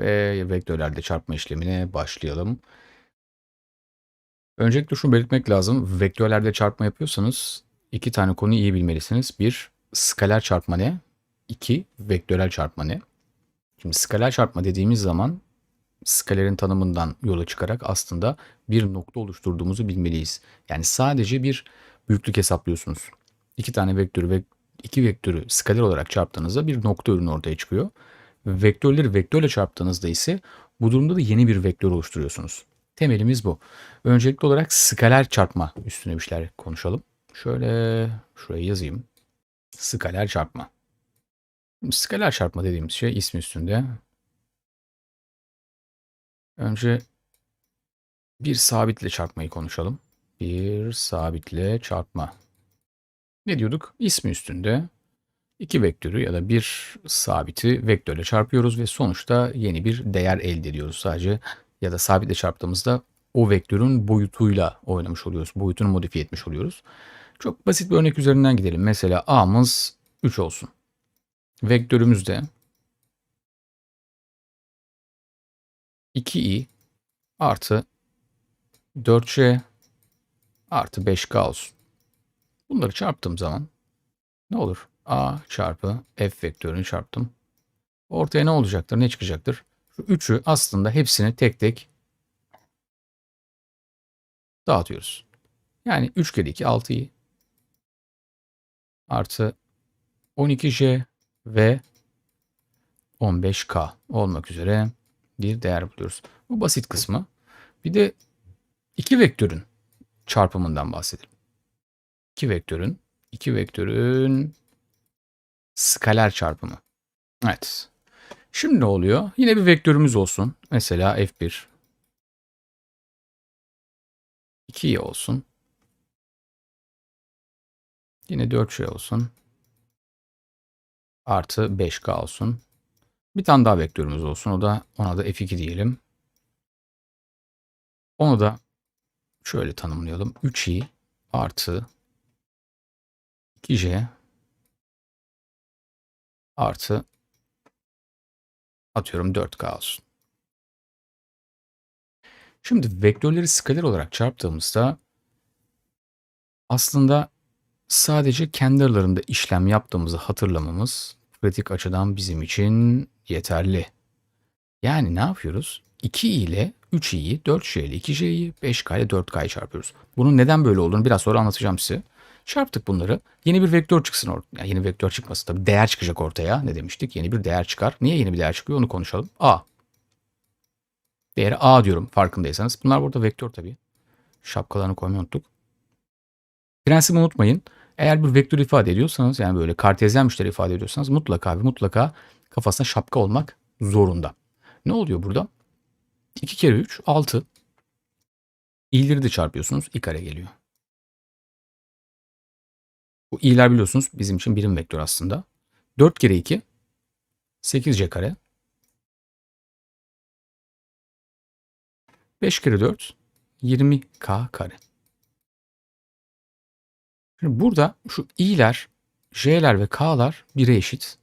Ve vektörlerde çarpma işlemine başlayalım. Öncelikle şunu belirtmek lazım. Vektörlerde çarpma yapıyorsanız iki tane konuyu iyi bilmelisiniz. Bir, skaler çarpma ne? İki, vektörel çarpma ne? Şimdi skaler çarpma dediğimiz zaman skalerin tanımından yola çıkarak aslında bir nokta oluşturduğumuzu bilmeliyiz. Yani sadece bir büyüklük hesaplıyorsunuz. İki tane vektörü ve iki vektörü skaler olarak çarptığınızda bir nokta ürünü ortaya çıkıyor. Vektörleri vektörle çarptığınızda ise bu durumda da yeni bir vektör oluşturuyorsunuz. Temelimiz bu. Öncelikli olarak skaler çarpma üstüne bir şeyler konuşalım. Şöyle şuraya yazayım. Skaler çarpma. Skaler çarpma dediğimiz şey ismi üstünde. Önce bir sabitle çarpmayı konuşalım. Bir sabitle çarpma. Ne diyorduk? İsmi üstünde iki vektörü ya da bir sabiti vektörle çarpıyoruz ve sonuçta yeni bir değer elde ediyoruz. Sadece ya da sabitle çarptığımızda o vektörün boyutuyla oynamış oluyoruz. Boyutunu modifiye etmiş oluyoruz. Çok basit bir örnek üzerinden gidelim. Mesela a'mız 3 olsun. Vektörümüz de 2i artı 4c artı 5k olsun. Bunları çarptığım zaman ne olur? A çarpı f vektörünü çarptım. Ortaya ne olacaktır? Ne çıkacaktır? Şu 3'ü aslında hepsini tek tek dağıtıyoruz. Yani 3 kere 2 6'yı artı 12j ve 15k olmak üzere bir değer buluyoruz. Bu basit kısmı. Bir de iki vektörün çarpımından bahsedelim. İki vektörün, iki vektörün skaler çarpımı. Evet. Şimdi ne oluyor? Yine bir vektörümüz olsun. Mesela f1. 2y olsun. Yine 4y olsun. Artı 5k olsun. Bir tane daha vektörümüz olsun. O da ona da f2 diyelim. Onu da şöyle tanımlayalım. 3i artı 2j artı atıyorum 4K olsun. Şimdi vektörleri skaler olarak çarptığımızda aslında sadece kendi aralarında işlem yaptığımızı hatırlamamız pratik açıdan bizim için yeterli. Yani ne yapıyoruz? 2i ile 3i'yi, 4j ile 2j'yi, 5k ile 4k'yı çarpıyoruz. Bunun neden böyle olduğunu biraz sonra anlatacağım size. Çarptık bunları. Yeni bir vektör çıksın ortaya. Yani yeni vektör çıkması tabii. Değer çıkacak ortaya. Ne demiştik? Yeni bir değer çıkar. Niye yeni bir değer çıkıyor onu konuşalım. A. Değeri A diyorum farkındaysanız. Bunlar burada vektör tabii. Şapkalarını koymayı unuttuk. Prensibi unutmayın. Eğer bir vektör ifade ediyorsanız yani böyle kartezyen müşteri ifade ediyorsanız mutlaka ve mutlaka kafasına şapka olmak zorunda. Ne oluyor burada? 2 kere 3 6. İleri de çarpıyorsunuz. i kare geliyor. Bu i'ler biliyorsunuz bizim için birim vektör aslında. 4 kere 2 8c kare. 5 kere 4 20k kare. Şimdi burada şu i'ler, j'ler ve k'lar 1'e eşit.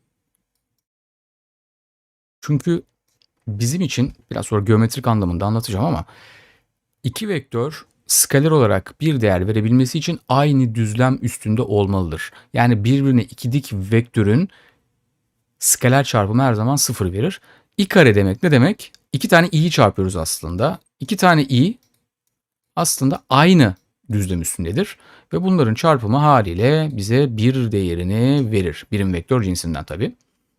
Çünkü bizim için biraz sonra geometrik anlamında anlatacağım ama iki vektör skaler olarak bir değer verebilmesi için aynı düzlem üstünde olmalıdır. Yani birbirine iki dik vektörün skaler çarpımı her zaman sıfır verir. i kare demek ne demek? İki tane i'yi çarpıyoruz aslında. İki tane i aslında aynı düzlem üstündedir. Ve bunların çarpımı haliyle bize bir değerini verir. Birim vektör cinsinden tabii.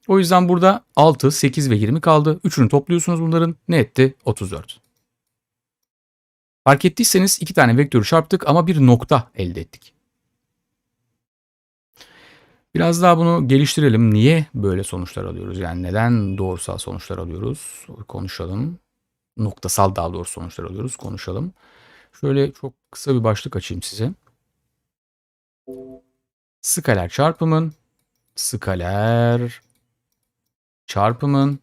O yüzden burada 6, 8 ve 20 kaldı. Üçünü topluyorsunuz bunların. Ne etti? 34. Fark ettiyseniz iki tane vektörü çarptık ama bir nokta elde ettik. Biraz daha bunu geliştirelim. Niye böyle sonuçlar alıyoruz? Yani neden doğrusal sonuçlar alıyoruz? Konuşalım. Noktasal daha doğrusu sonuçlar alıyoruz. Konuşalım. Şöyle çok kısa bir başlık açayım size. Skaler çarpımın skaler çarpımın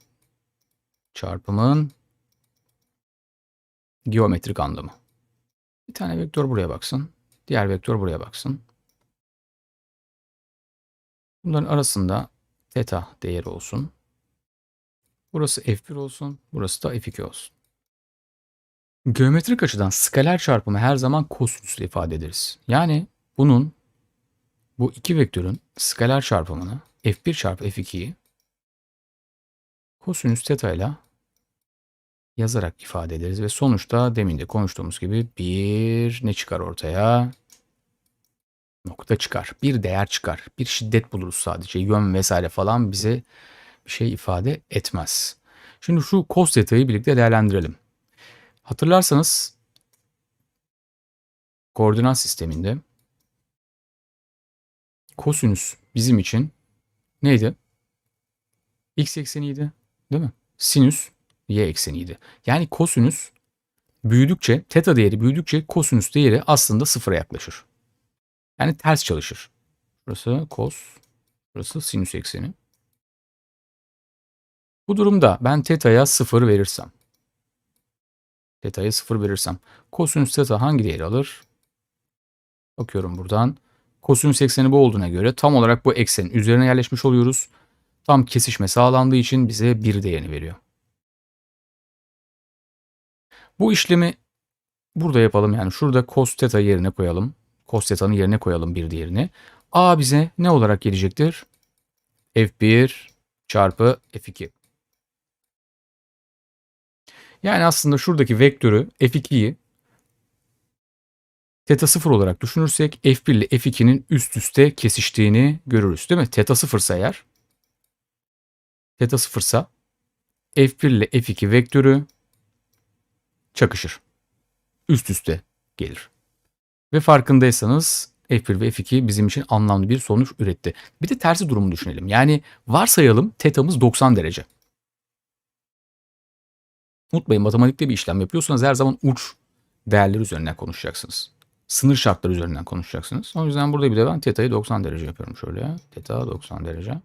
çarpımın geometrik anlamı. Bir tane vektör buraya baksın. Diğer vektör buraya baksın. Bunların arasında theta değeri olsun. Burası F1 olsun. Burası da F2 olsun. Geometrik açıdan skaler çarpımı her zaman kosinüsle ifade ederiz. Yani bunun bu iki vektörün skaler çarpımını F1 çarpı F2'yi kosinüs theta ile yazarak ifade ederiz ve sonuçta demin de konuştuğumuz gibi bir ne çıkar ortaya? Nokta çıkar. Bir değer çıkar. Bir şiddet buluruz sadece. Yön vesaire falan bize bir şey ifade etmez. Şimdi şu cos teta'yı birlikte değerlendirelim. Hatırlarsanız koordinat sisteminde kosinüs bizim için neydi? X ekseniydi değil mi? Sinüs y ekseniydi. Yani kosinüs büyüdükçe, teta değeri büyüdükçe kosinüs değeri aslında sıfıra yaklaşır. Yani ters çalışır. Burası kos, burası sinüs ekseni. Bu durumda ben teta'ya sıfır verirsem, teta'ya sıfır verirsem, kosinüs teta hangi değeri alır? Bakıyorum buradan. Kosinüs ekseni bu olduğuna göre tam olarak bu eksenin üzerine yerleşmiş oluyoruz. Tam kesişme sağlandığı için bize bir değerini veriyor. Bu işlemi burada yapalım. Yani şurada cos theta yerine koyalım. Cos theta'nın yerine koyalım bir diğerini. A bize ne olarak gelecektir? F1 çarpı F2. Yani aslında şuradaki vektörü F2'yi Theta 0 olarak düşünürsek F1 ile F2'nin üst üste kesiştiğini görürüz değil mi? Theta 0 ise eğer Theta 0 ise F1 ile F2 vektörü çakışır. Üst üste gelir. Ve farkındaysanız F1 ve F2 bizim için anlamlı bir sonuç üretti. Bir de tersi durumu düşünelim. Yani varsayalım tetamız 90 derece. Unutmayın matematikte bir işlem yapıyorsanız her zaman uç değerler üzerinden konuşacaksınız. Sınır şartları üzerinden konuşacaksınız. O yüzden burada bir de ben teta'yı 90 derece yapıyorum şöyle. Teta 90 derece.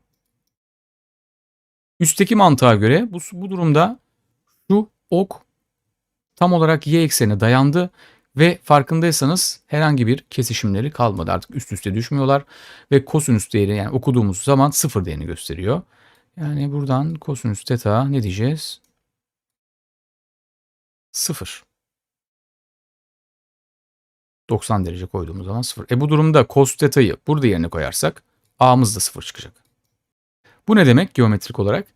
Üstteki mantığa göre bu, bu durumda şu ok tam olarak y eksenine dayandı ve farkındaysanız herhangi bir kesişimleri kalmadı. Artık üst üste düşmüyorlar ve kosinüs değeri yani okuduğumuz zaman sıfır değerini gösteriyor. Yani buradan kosinüs teta ne diyeceğiz? Sıfır. 90 derece koyduğumuz zaman sıfır. E bu durumda cos teta'yı burada yerine koyarsak a'mız da sıfır çıkacak. Bu ne demek geometrik olarak?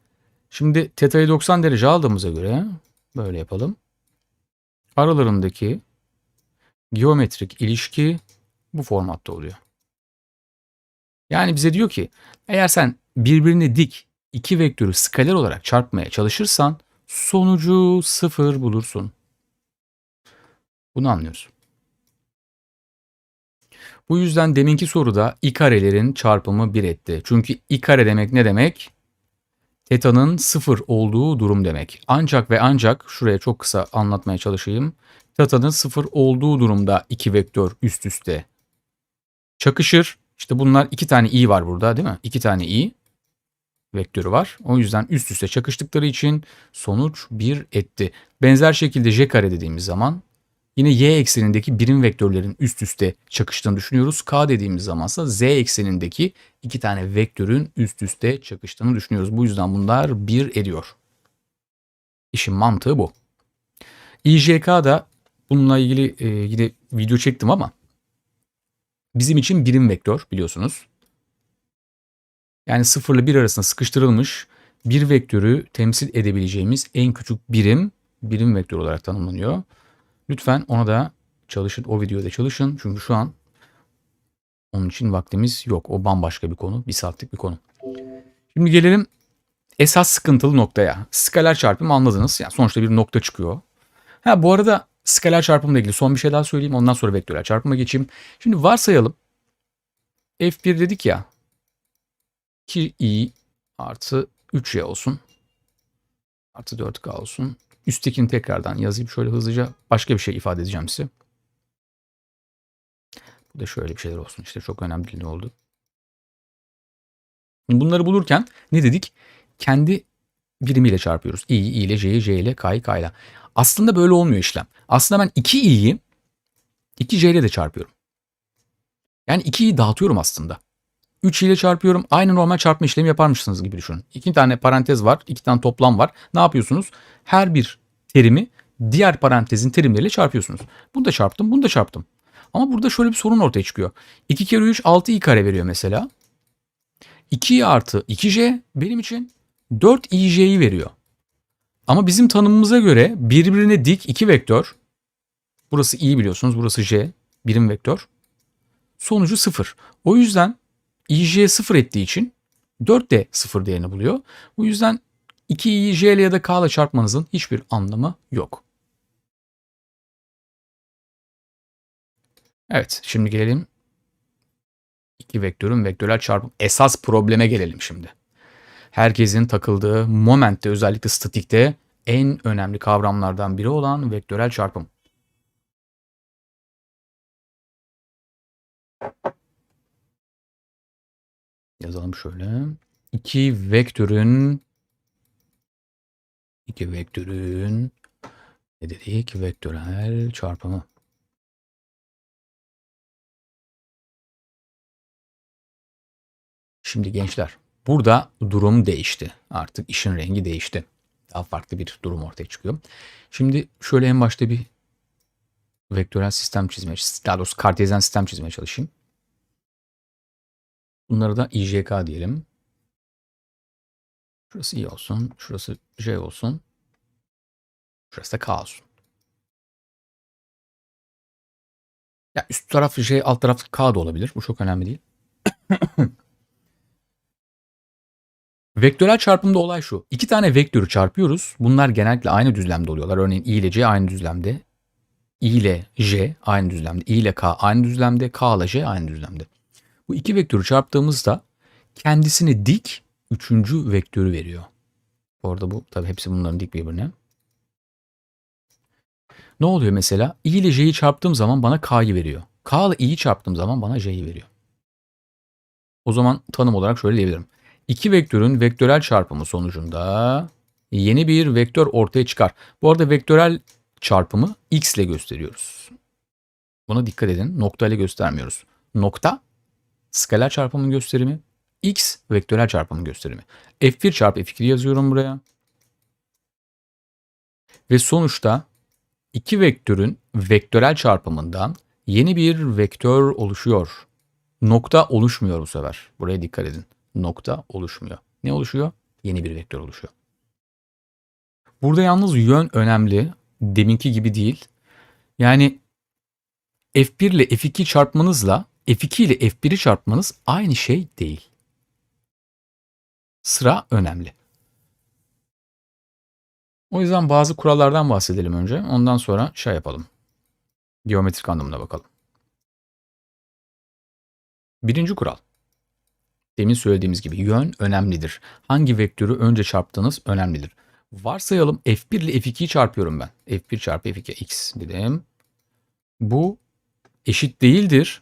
Şimdi teta'yı 90 derece aldığımıza göre böyle yapalım. Aralarındaki geometrik ilişki bu formatta oluyor. Yani bize diyor ki eğer sen birbirini dik iki vektörü skaler olarak çarpmaya çalışırsan sonucu sıfır bulursun. Bunu anlıyoruz. Bu yüzden deminki soruda i karelerin çarpımı 1 etti. Çünkü i kare demek ne demek? Teta'nın sıfır olduğu durum demek. Ancak ve ancak şuraya çok kısa anlatmaya çalışayım. Teta'nın sıfır olduğu durumda iki vektör üst üste çakışır. İşte bunlar iki tane i var burada değil mi? İki tane i vektörü var. O yüzden üst üste çakıştıkları için sonuç 1 etti. Benzer şekilde j kare dediğimiz zaman Yine y eksenindeki birim vektörlerin üst üste çakıştığını düşünüyoruz. K dediğimiz zamansa z eksenindeki iki tane vektörün üst üste çakıştığını düşünüyoruz. Bu yüzden bunlar bir ediyor. İşin mantığı bu. İJK da bununla ilgili e, yine video çektim ama bizim için birim vektör biliyorsunuz. Yani 0 ile 1 arasında sıkıştırılmış bir vektörü temsil edebileceğimiz en küçük birim birim vektör olarak tanımlanıyor. Lütfen ona da çalışın. O videoda çalışın. Çünkü şu an onun için vaktimiz yok. O bambaşka bir konu. Bir saatlik bir konu. Şimdi gelelim esas sıkıntılı noktaya. Skaler çarpım anladınız. Yani sonuçta bir nokta çıkıyor. Ha bu arada skaler çarpımla ilgili son bir şey daha söyleyeyim. Ondan sonra vektörel çarpıma geçeyim. Şimdi varsayalım. F1 dedik ya. 2i artı 3y olsun. Artı 4k olsun. Üsttekini tekrardan yazayım şöyle hızlıca. Başka bir şey ifade edeceğim size. Bu da şöyle bir şeyler olsun işte çok önemli değil ne oldu. Bunları bulurken ne dedik? Kendi birimiyle çarpıyoruz. i, i ile, j'yi, j ile, k'yı, k ile. Aslında böyle olmuyor işlem. Aslında ben 2i'yi 2j ile de çarpıyorum. Yani 2'yi dağıtıyorum aslında. 3 ile çarpıyorum. Aynı normal çarpma işlemi yaparmışsınız gibi düşünün. İki tane parantez var. iki tane toplam var. Ne yapıyorsunuz? Her bir terimi diğer parantezin terimleriyle çarpıyorsunuz. Bunu da çarptım. Bunu da çarptım. Ama burada şöyle bir sorun ortaya çıkıyor. 2 kere 3 6i kare veriyor mesela. 2i artı 2j benim için 4ij'yi veriyor. Ama bizim tanımımıza göre birbirine dik iki vektör. Burası i biliyorsunuz. Burası j. Birim vektör. Sonucu 0. O yüzden ij 0 ettiği için 4 de 0 değerini buluyor. Bu yüzden 2i'yi j ile ya da k ile çarpmanızın hiçbir anlamı yok. Evet şimdi gelelim iki vektörün vektörel çarpım esas probleme gelelim şimdi. Herkesin takıldığı momentte özellikle statikte en önemli kavramlardan biri olan vektörel çarpım. Yazalım şöyle. İki vektörün iki vektörün ne dedik? Vektörel çarpımı. Şimdi gençler burada durum değişti. Artık işin rengi değişti. Daha farklı bir durum ortaya çıkıyor. Şimdi şöyle en başta bir vektörel sistem çizmeye, daha doğrusu kartezyen sistem çizmeye çalışayım. Bunları da IJK diyelim. Şurası I olsun, şurası J olsun. Şurası da K olsun. Ya üst taraf J, alt taraf K da olabilir. Bu çok önemli değil. Vektörel çarpımda olay şu. İki tane vektörü çarpıyoruz. Bunlar genellikle aynı düzlemde oluyorlar. Örneğin i ile c aynı düzlemde. i ile j aynı düzlemde. i ile k aynı düzlemde. k ile j aynı düzlemde. Bu iki vektörü çarptığımızda kendisini dik üçüncü vektörü veriyor. Bu arada bu tabi hepsi bunların dik birbirine. Ne oluyor mesela? i ile j'yi çarptığım zaman bana k'yı veriyor. k ile i'yi çarptığım zaman bana j'yi veriyor. O zaman tanım olarak şöyle diyebilirim. İki vektörün vektörel çarpımı sonucunda yeni bir vektör ortaya çıkar. Bu arada vektörel çarpımı x ile gösteriyoruz. Buna dikkat edin. Nokta ile göstermiyoruz. Nokta skaler çarpımın gösterimi, x vektörel çarpımın gösterimi. f1 çarpı f2 yazıyorum buraya. Ve sonuçta iki vektörün vektörel çarpımından yeni bir vektör oluşuyor. Nokta oluşmuyor bu sefer. Buraya dikkat edin nokta oluşmuyor. Ne oluşuyor? Yeni bir vektör oluşuyor. Burada yalnız yön önemli. Deminki gibi değil. Yani F1 ile F2 çarpmanızla F2 ile F1'i çarpmanız aynı şey değil. Sıra önemli. O yüzden bazı kurallardan bahsedelim önce. Ondan sonra şey yapalım. Geometrik anlamına bakalım. Birinci kural. Demin söylediğimiz gibi yön önemlidir. Hangi vektörü önce çarptığınız önemlidir. Varsayalım f1 ile f2'yi çarpıyorum ben. f1 çarpı f2 x dedim. Bu eşit değildir.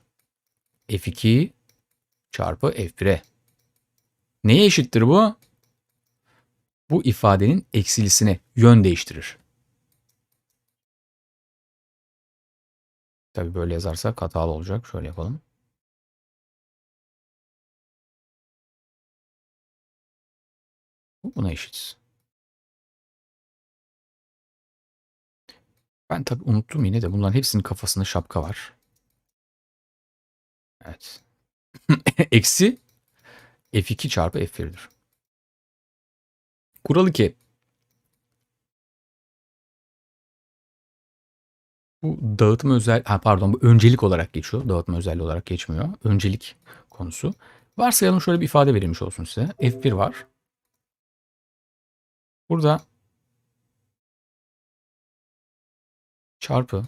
F2 çarpı f1'e. Neye eşittir bu? Bu ifadenin eksilisine yön değiştirir. Tabii böyle yazarsak hatalı olacak. Şöyle yapalım. Buna eşit. Ben tabii unuttum yine de bunların hepsinin kafasında şapka var. Evet. Eksi F2 çarpı F1'dir. Kural 2. Bu dağıtım özel, ha pardon bu öncelik olarak geçiyor. Dağıtım özelliği olarak geçmiyor. Öncelik konusu. Varsayalım şöyle bir ifade verilmiş olsun size. F1 var. Burada çarpı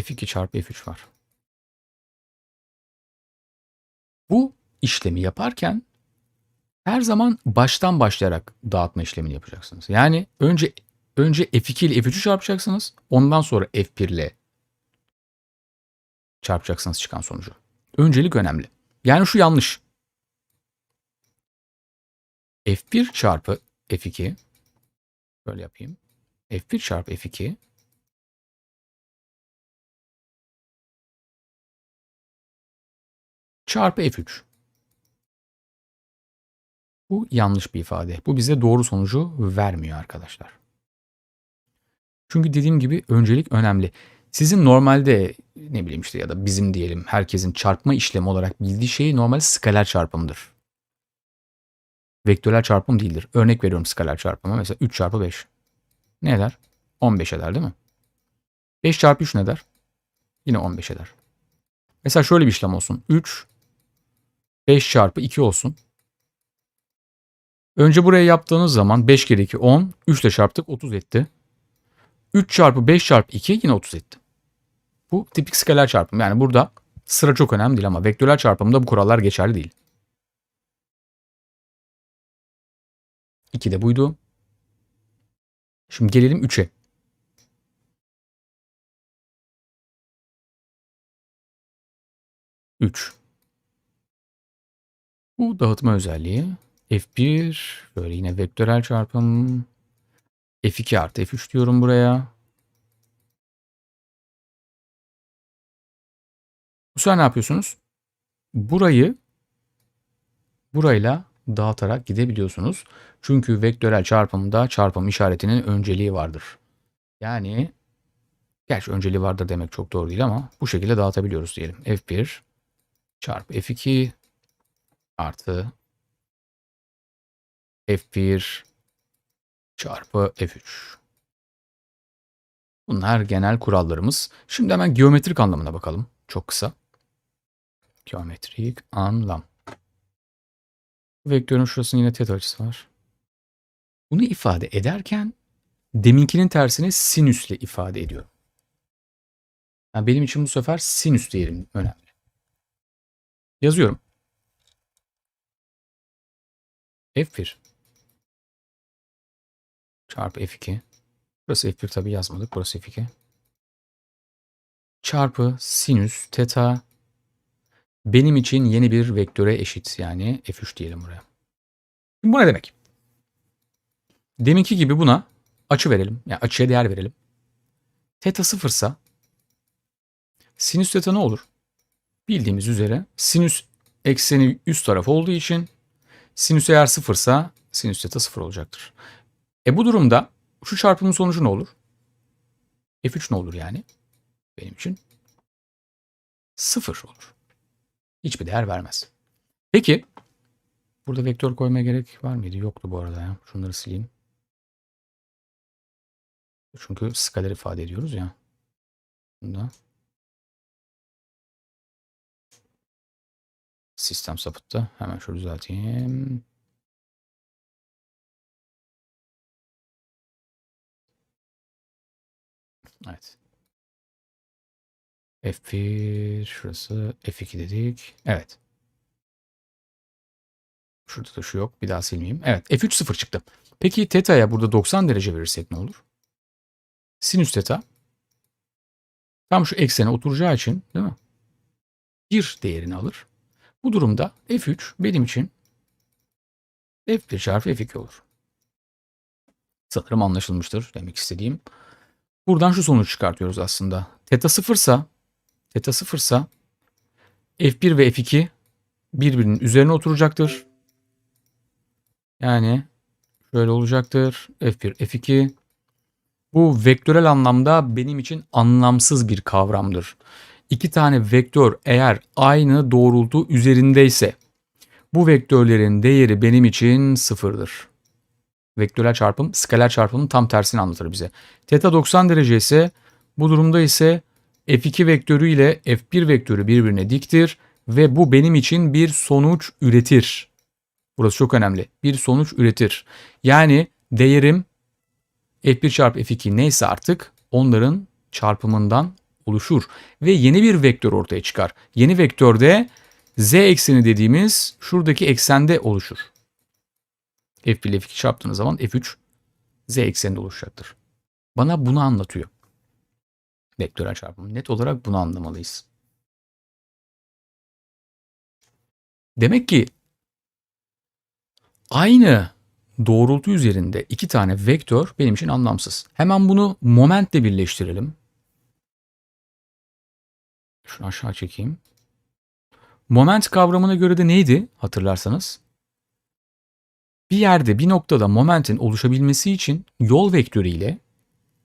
f2 çarpı f3 var. Bu işlemi yaparken her zaman baştan başlayarak dağıtma işlemini yapacaksınız. Yani önce önce f2 ile f3'ü çarpacaksınız. Ondan sonra f1 ile çarpacaksınız çıkan sonucu. Öncelik önemli. Yani şu yanlış f1 çarpı f2 böyle yapayım. f1 çarpı f2 çarpı f3. Bu yanlış bir ifade. Bu bize doğru sonucu vermiyor arkadaşlar. Çünkü dediğim gibi öncelik önemli. Sizin normalde ne bileyim işte ya da bizim diyelim herkesin çarpma işlemi olarak bildiği şey normal skaler çarpımdır. Vektörel çarpım değildir. Örnek veriyorum skaler çarpımı. Mesela 3 çarpı 5. Ne eder? 15 eder değil mi? 5 çarpı 3 ne eder? Yine 15 eder. Mesela şöyle bir işlem olsun. 3 5 çarpı 2 olsun. Önce buraya yaptığınız zaman 5 kere 2 10. 3 ile çarptık 30 etti. 3 çarpı 5 çarpı 2 yine 30 etti. Bu tipik skaler çarpım. Yani burada sıra çok önemli değil ama vektörel çarpımda bu kurallar geçerli değil. 2 de buydu. Şimdi gelelim 3'e. Üç. Bu dağıtma özelliği. F1 böyle yine vektörel çarpım. F2 artı F3 diyorum buraya. Bu sefer ne yapıyorsunuz? Burayı burayla dağıtarak gidebiliyorsunuz. Çünkü vektörel çarpımda çarpım işaretinin önceliği vardır. Yani gerçi önceliği vardır demek çok doğru değil ama bu şekilde dağıtabiliyoruz diyelim. F1 çarpı F2 artı F1 çarpı F3. Bunlar genel kurallarımız. Şimdi hemen geometrik anlamına bakalım. Çok kısa. Geometrik anlam. Vektörün şurasının yine teta açısı var. Bunu ifade ederken deminkinin tersini sinüsle ifade ediyorum. Yani benim için bu sefer sinüs değerim önemli. Yazıyorum. F1 çarpı F2. Burası F1 tabi yazmadık. Burası F2. Çarpı sinüs teta benim için yeni bir vektöre eşit. Yani F3 diyelim buraya. Şimdi bu ne demek? Deminki gibi buna açı verelim. Yani açıya değer verelim. Teta sıfırsa sinüs teta ne olur? Bildiğimiz üzere sinüs ekseni üst taraf olduğu için sinüs eğer sıfırsa sinüs teta sıfır olacaktır. E bu durumda şu çarpımın sonucu ne olur? F3 ne olur yani? Benim için sıfır olur. Hiçbir değer vermez. Peki burada vektör koymaya gerek var mıydı? Yoktu bu arada ya. Şunları sileyim. Çünkü skaler ifade ediyoruz ya. Bunda. Sistem sapıttı. Hemen şöyle düzelteyim. Evet. F1 şurası F2 dedik. Evet. Şurada da şu yok. Bir daha silmeyeyim. Evet. F3 0 çıktı. Peki teta'ya burada 90 derece verirsek ne olur? Sinüs teta tam şu eksene oturacağı için değil mi? 1 değerini alır. Bu durumda F3 benim için F1 çarpı F2 olur. Sanırım anlaşılmıştır demek istediğim. Buradan şu sonuç çıkartıyoruz aslında. Teta sıfırsa Teta sıfırsa F1 ve F2 birbirinin üzerine oturacaktır. Yani şöyle olacaktır. F1, F2. Bu vektörel anlamda benim için anlamsız bir kavramdır. İki tane vektör eğer aynı doğrultu üzerindeyse bu vektörlerin değeri benim için sıfırdır. Vektörel çarpım skaler çarpımın tam tersini anlatır bize. Teta 90 derece ise bu durumda ise F2 vektörü ile F1 vektörü birbirine diktir ve bu benim için bir sonuç üretir. Burası çok önemli. Bir sonuç üretir. Yani değerim F1 çarpı F2 neyse artık onların çarpımından oluşur. Ve yeni bir vektör ortaya çıkar. Yeni vektörde z ekseni dediğimiz şuradaki eksende oluşur. F1 ile F2 çarptığınız zaman F3 z ekseninde oluşacaktır. Bana bunu anlatıyor. Vektörel çarpım. Net olarak bunu anlamalıyız. Demek ki aynı doğrultu üzerinde iki tane vektör benim için anlamsız. Hemen bunu momentle birleştirelim. Şunu aşağı çekeyim. Moment kavramına göre de neydi hatırlarsanız? Bir yerde bir noktada momentin oluşabilmesi için yol vektörü ile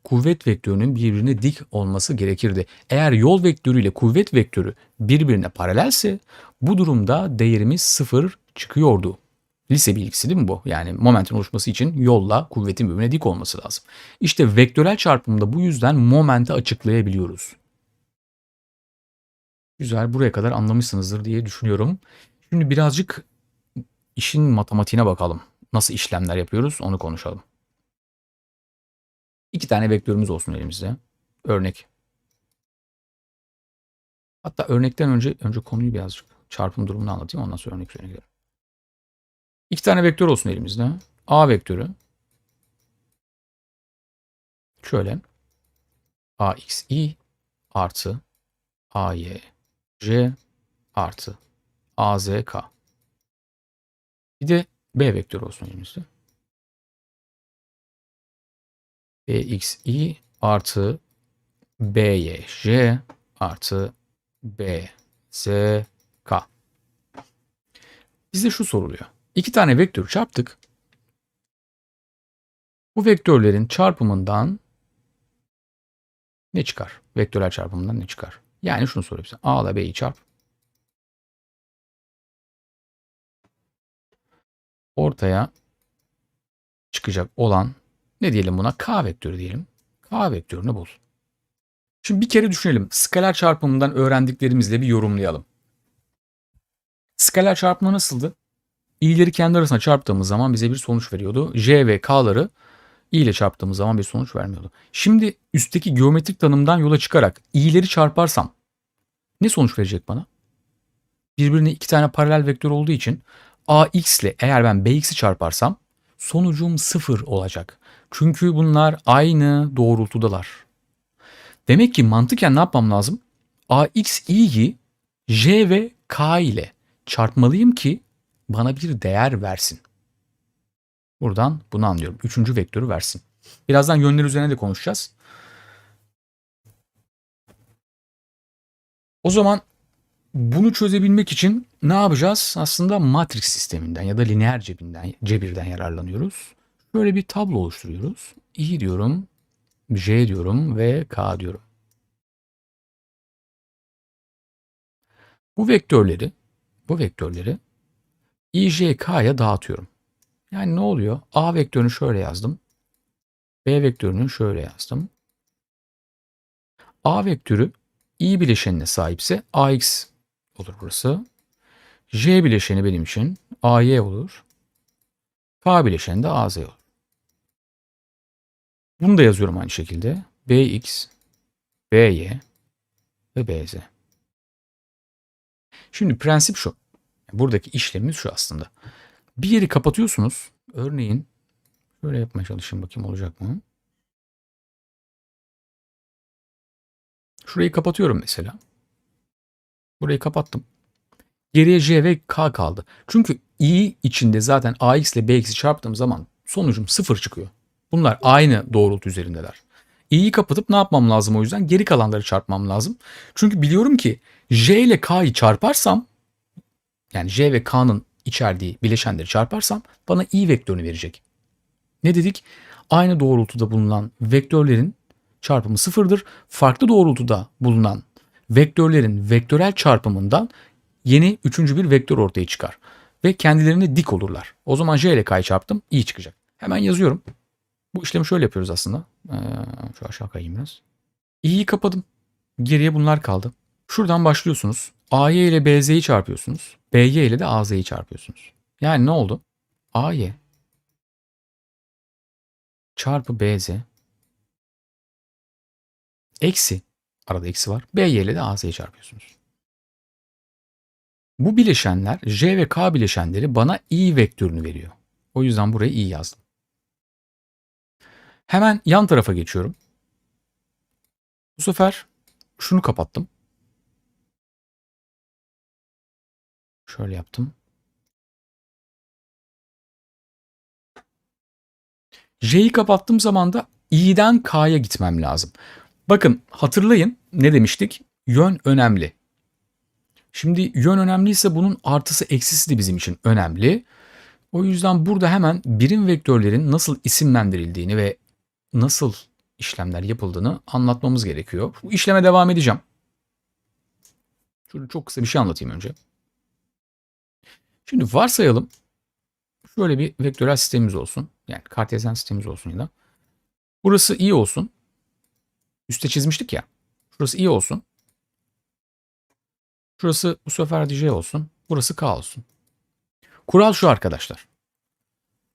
kuvvet vektörünün birbirine dik olması gerekirdi. Eğer yol vektörü ile kuvvet vektörü birbirine paralelse bu durumda değerimiz sıfır çıkıyordu. Lise bilgisi değil mi bu? Yani momentin oluşması için yolla kuvvetin birbirine dik olması lazım. İşte vektörel çarpımda bu yüzden momenti açıklayabiliyoruz. Güzel buraya kadar anlamışsınızdır diye düşünüyorum. Şimdi birazcık işin matematiğine bakalım. Nasıl işlemler yapıyoruz onu konuşalım. İki tane vektörümüz olsun elimizde. Örnek. Hatta örnekten önce önce konuyu birazcık çarpım durumunu anlatayım ondan sonra örnek üzerine. İki tane vektör olsun elimizde. A vektörü. Şöyle. AXI artı AY J artı AZK. Bir de B vektörü olsun elimizde. BXI artı BYJ artı BZK. Bize şu soruluyor. İki tane vektör çarptık. Bu vektörlerin çarpımından ne çıkar? Vektörel çarpımından ne çıkar? Yani şunu soruyor bize. A ile B'yi çarp. Ortaya çıkacak olan ne diyelim buna? K vektörü diyelim. K vektörünü bul. Şimdi bir kere düşünelim. Skaler çarpımından öğrendiklerimizle bir yorumlayalım. Skaler çarpımı nasıldı? i'leri kendi arasına çarptığımız zaman bize bir sonuç veriyordu. J ve K'ları i ile çarptığımız zaman bir sonuç vermiyordu. Şimdi üstteki geometrik tanımdan yola çıkarak i'leri çarparsam ne sonuç verecek bana? Birbirine iki tane paralel vektör olduğu için ax ile eğer ben bx'i çarparsam sonucum sıfır olacak. Çünkü bunlar aynı doğrultudalar. Demek ki mantıken ne yapmam lazım? ax i'yi j ve k ile çarpmalıyım ki bana bir değer versin. Buradan bunu anlıyorum. Üçüncü vektörü versin. Birazdan yönler üzerine de konuşacağız. O zaman bunu çözebilmek için ne yapacağız? Aslında matris sisteminden ya da lineer cebinden, cebirden yararlanıyoruz. Böyle bir tablo oluşturuyoruz. I diyorum, J diyorum ve K diyorum. Bu vektörleri, bu vektörleri I, J, K'ya dağıtıyorum. Yani ne oluyor? A vektörünü şöyle yazdım. B vektörünü şöyle yazdım. A vektörü i bileşenine sahipse ax olur burası. J bileşeni benim için ay olur. K bileşeni de az olur. Bunu da yazıyorum aynı şekilde. bx, by ve bz. Şimdi prensip şu. Buradaki işlemimiz şu aslında. Bir yeri kapatıyorsunuz. Örneğin şöyle yapmaya çalışayım bakayım olacak mı? Şurayı kapatıyorum mesela. Burayı kapattım. Geriye J ve K kaldı. Çünkü i içinde zaten ax ile bx'i çarptığım zaman sonucum sıfır çıkıyor. Bunlar aynı doğrultu üzerindeler. i'yi kapatıp ne yapmam lazım o yüzden? Geri kalanları çarpmam lazım. Çünkü biliyorum ki J ile K'yı çarparsam yani J ve K'nın içerdiği bileşenleri çarparsam bana i vektörünü verecek. Ne dedik? Aynı doğrultuda bulunan vektörlerin çarpımı sıfırdır. Farklı doğrultuda bulunan vektörlerin vektörel çarpımından yeni üçüncü bir vektör ortaya çıkar. Ve kendilerine dik olurlar. O zaman J ile K'yı çarptım. i çıkacak. Hemen yazıyorum. Bu işlemi şöyle yapıyoruz aslında. Ee, şu aşağı kayayım biraz. i'yi kapadım. Geriye bunlar kaldı. Şuradan başlıyorsunuz. AY ile BZ'yi çarpıyorsunuz. BY ile de AZ'yi çarpıyorsunuz. Yani ne oldu? AY çarpı BZ eksi arada eksi var. BY ile de AZ'yi çarpıyorsunuz. Bu bileşenler J ve K bileşenleri bana i vektörünü veriyor. O yüzden buraya i yazdım. Hemen yan tarafa geçiyorum. Bu sefer şunu kapattım. Şöyle yaptım. J'yi kapattığım zaman da i'den k'ya gitmem lazım. Bakın hatırlayın ne demiştik? Yön önemli. Şimdi yön önemliyse bunun artısı eksisi de bizim için önemli. O yüzden burada hemen birim vektörlerin nasıl isimlendirildiğini ve nasıl işlemler yapıldığını anlatmamız gerekiyor. Bu işleme devam edeceğim. Şurada çok kısa bir şey anlatayım önce. Şimdi varsayalım şöyle bir vektörel sistemimiz olsun. Yani kartezyen sistemimiz olsun ya da. Burası i olsun. Üste çizmiştik ya. Şurası i olsun. Şurası bu sefer j olsun. Burası k olsun. Kural şu arkadaşlar.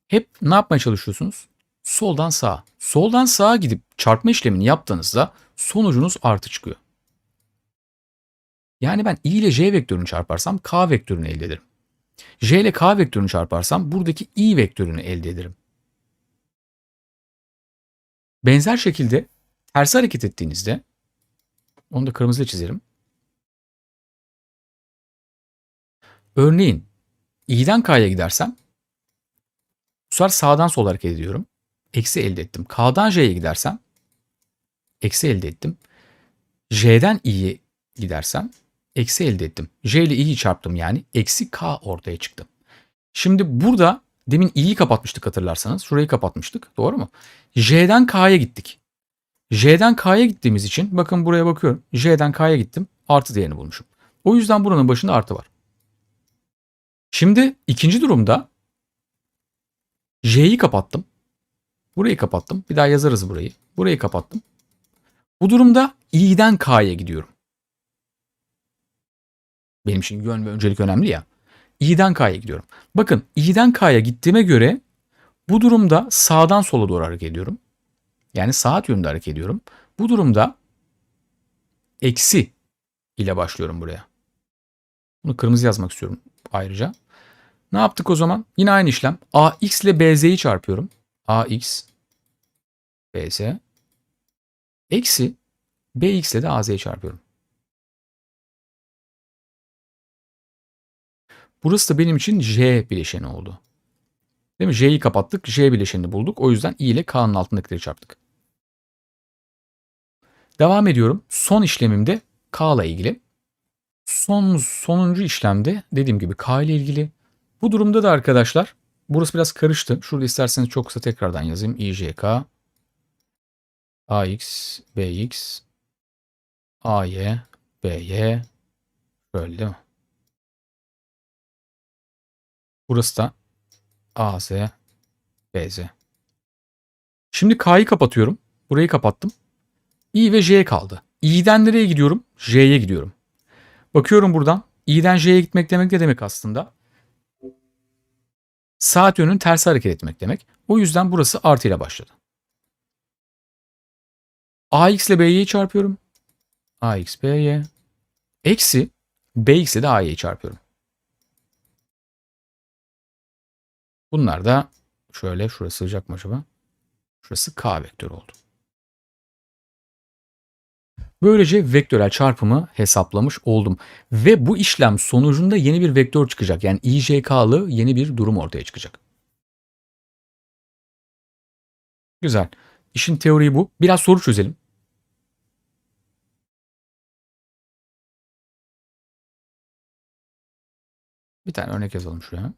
Hep ne yapmaya çalışıyorsunuz? Soldan sağa. Soldan sağa gidip çarpma işlemini yaptığınızda sonucunuz artı çıkıyor. Yani ben i ile j vektörünü çarparsam k vektörünü elde ederim. j ile k vektörünü çarparsam buradaki i vektörünü elde ederim. Benzer şekilde ters hareket ettiğinizde onu da kırmızıyla çizelim. Örneğin i'den k'ya gidersem bu sefer sağdan sola hareket ediyorum. Eksi elde ettim. K'dan j'ye gidersem eksi elde ettim. J'den i'ye gidersem eksi elde ettim. J ile i'yi çarptım yani. Eksi k ortaya çıktı. Şimdi burada demin i'yi kapatmıştık hatırlarsanız. Şurayı kapatmıştık. Doğru mu? J'den k'ya gittik. J'den k'ya gittiğimiz için bakın buraya bakıyorum. J'den k'ya gittim. Artı değerini bulmuşum. O yüzden buranın başında artı var. Şimdi ikinci durumda J'yi kapattım. Burayı kapattım. Bir daha yazarız burayı. Burayı kapattım. Bu durumda i'den k'ya gidiyorum. Benim için yön ve öncelik önemli ya. i'den k'ya gidiyorum. Bakın i'den k'ya gittiğime göre bu durumda sağdan sola doğru hareket ediyorum. Yani saat yönünde hareket ediyorum. Bu durumda eksi ile başlıyorum buraya. Bunu kırmızı yazmak istiyorum ayrıca. Ne yaptık o zaman? Yine aynı işlem. AX ile BZ'yi çarpıyorum. AX BZ eksi BX ile de AZ'yi çarpıyorum. Burası da benim için J bileşeni oldu. Değil mi? J'yi kapattık. J bileşenini bulduk. O yüzden I ile K'nın altındakileri çarptık. Devam ediyorum. Son işlemimde K ile ilgili. Son sonuncu işlemde dediğim gibi K ile ilgili. Bu durumda da arkadaşlar burası biraz karıştı. Şurada isterseniz çok kısa tekrardan yazayım. IJK AX BX AY BY böyle değil mi? Burası da AZ BZ. Şimdi K'yı kapatıyorum. Burayı kapattım. I ve J kaldı. I'den nereye gidiyorum? J'ye gidiyorum. Bakıyorum buradan. I'den J'ye gitmek demek ne demek aslında? Saat yönünün tersi hareket etmek demek. O yüzden burası artı ile başladı. AX ile BY'yi çarpıyorum. AX BY. Eksi BX ile de AY'yi çarpıyorum. Bunlar da şöyle şurası sığacak mı acaba? Şurası K vektörü oldu. Böylece vektörel çarpımı hesaplamış oldum. Ve bu işlem sonucunda yeni bir vektör çıkacak. Yani IJK'lı yeni bir durum ortaya çıkacak. Güzel. İşin teoriyi bu. Biraz soru çözelim. Bir tane örnek yazalım şuraya.